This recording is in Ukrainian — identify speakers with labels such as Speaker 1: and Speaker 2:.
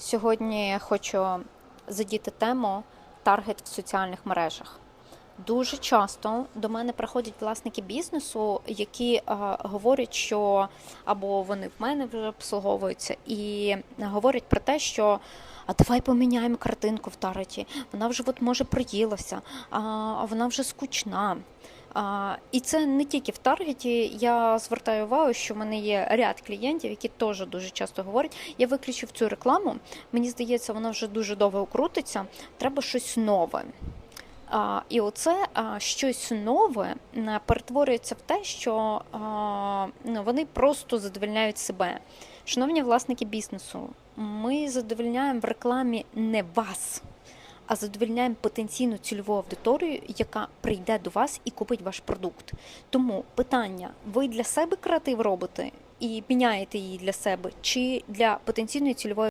Speaker 1: Сьогодні хочу задіти тему таргет в соціальних мережах. Дуже часто до мене приходять власники бізнесу, які е, говорять, що або вони в мене вже обслуговуються, і говорять про те, що а давай поміняємо картинку в таргеті. Вона вже от може приїлася, а вона вже скучна. І це не тільки в таргеті. Я звертаю увагу, що в мене є ряд клієнтів, які теж дуже часто говорять: я виключив цю рекламу. Мені здається, вона вже дуже довго крутиться. Треба щось нове. І оце щось нове перетворюється в те, що ну, вони просто задовольняють себе. Шановні власники бізнесу, ми задовольняємо в рекламі не вас, а задовільняємо потенційну цільову аудиторію, яка прийде до вас і купить ваш продукт. Тому питання: ви для себе креатив робите і міняєте її для себе, чи для потенційної цільової